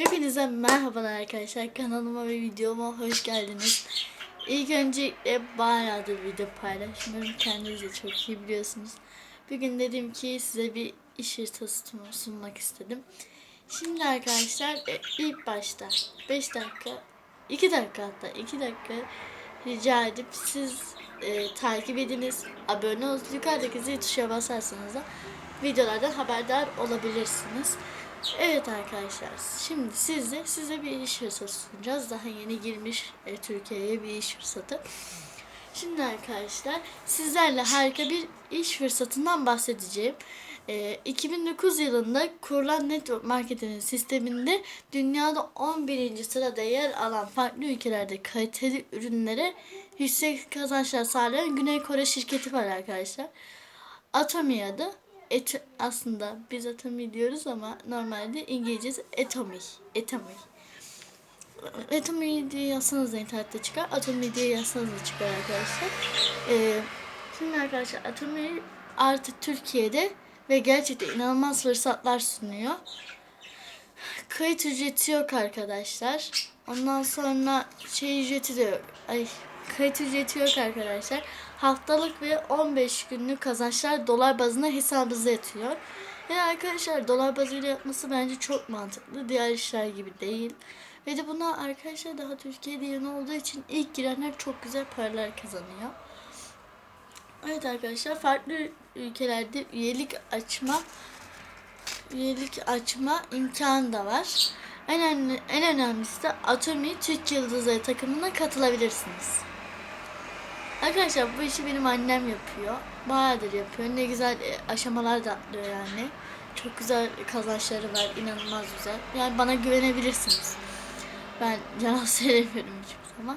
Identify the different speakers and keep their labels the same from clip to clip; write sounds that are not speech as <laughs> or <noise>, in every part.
Speaker 1: Hepinize merhabalar arkadaşlar. Kanalıma ve videoma hoş geldiniz. İlk öncelikle bayağıdır video paylaşmıyorum. Kendiniz de çok iyi biliyorsunuz. Bugün dedim ki size bir iş haritası sunmak istedim. Şimdi arkadaşlar e, ilk başta 5 dakika 2 dakika hatta 2 dakika rica edip siz e, takip ediniz, abone olun. Yukarıdaki zil tuşuna basarsanız da videolardan haberdar olabilirsiniz. Evet arkadaşlar şimdi sizde size bir iş fırsatı sunacağız. Daha yeni girmiş e, Türkiye'ye bir iş fırsatı. Şimdi arkadaşlar sizlerle harika bir iş fırsatından bahsedeceğim. E, 2009 yılında kurulan network marketing sisteminde dünyada 11. sırada yer alan farklı ülkelerde kaliteli ürünlere yüksek kazançlar sağlayan Güney Kore şirketi var arkadaşlar. Atomi adı et, aslında biz atomi diyoruz ama normalde İngilizcesi atomi. Atomi. Atomi diye yazsanız da internette çıkar. Atomi diye yazsanız da çıkar arkadaşlar. Ee, şimdi arkadaşlar Atomi artık Türkiye'de ve gerçekten inanılmaz fırsatlar sunuyor. Kayıt ücreti yok arkadaşlar. Ondan sonra şey ücreti de yok. Ay kayıt ücreti yok arkadaşlar. Haftalık ve 15 günlük kazançlar dolar bazına hesabınıza yatıyor. Yani arkadaşlar dolar bazıyla yapması bence çok mantıklı. Diğer işler gibi değil. Ve de buna arkadaşlar daha Türkiye'de yeni olduğu için ilk girenler çok güzel paralar kazanıyor. Evet arkadaşlar farklı ülkelerde üyelik açma üyelik açma imkanı da var. En, önemli, en önemlisi de Atomi Türk Yıldızları takımına katılabilirsiniz. Arkadaşlar bu işi benim annem yapıyor. Bayağıdır yapıyor. Ne güzel e, aşamalar da atlıyor yani. Çok güzel kazançları var. inanılmaz güzel. Yani bana güvenebilirsiniz. Ben <laughs> yalan söylemiyorum hiçbir zaman.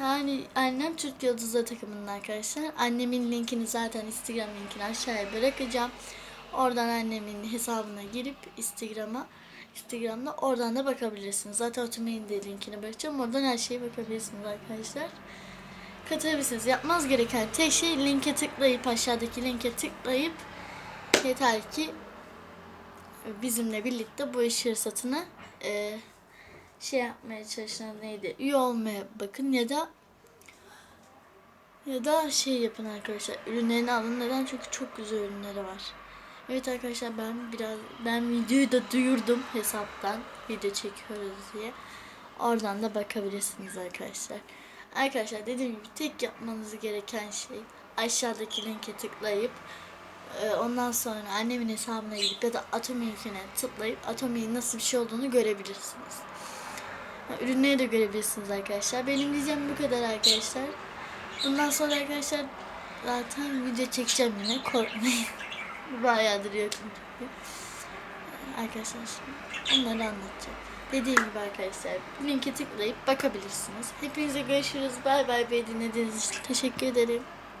Speaker 1: Yani annem Türk Yıldızları takımının arkadaşlar. Annemin linkini zaten Instagram linkini aşağıya bırakacağım. Oradan annemin hesabına girip Instagram'a Instagram'da oradan da bakabilirsiniz. Zaten Otomain de linkini bırakacağım. Oradan her şeye bakabilirsiniz arkadaşlar. Katılabilirsiniz. Yapmanız gereken tek şey linke tıklayıp aşağıdaki linke tıklayıp yeter ki bizimle birlikte bu iş fırsatını e, şey yapmaya çalışan neydi? Üye olmaya bakın ya da ya da şey yapın arkadaşlar. Ürünlerini alın. Neden? Çünkü çok güzel ürünleri var. Evet arkadaşlar ben biraz ben videoyu da duyurdum hesaptan video çekiyoruz diye. Oradan da bakabilirsiniz arkadaşlar. Arkadaşlar dediğim gibi tek yapmanız gereken şey aşağıdaki linke tıklayıp e, ondan sonra annemin hesabına gidip ya da Atomi linkine tıklayıp Atomi'nin nasıl bir şey olduğunu görebilirsiniz. Ürünleri de görebilirsiniz arkadaşlar. Benim diyeceğim bu kadar arkadaşlar. Bundan sonra arkadaşlar zaten video çekeceğim yine korkmayın. <laughs> Bayağıdır çünkü. Arkadaşlar şimdi onları anlatacağım. Dediğim gibi arkadaşlar linke tıklayıp bakabilirsiniz. Hepinize görüşürüz. Bay bay. Beni dinlediğiniz için teşekkür ederim.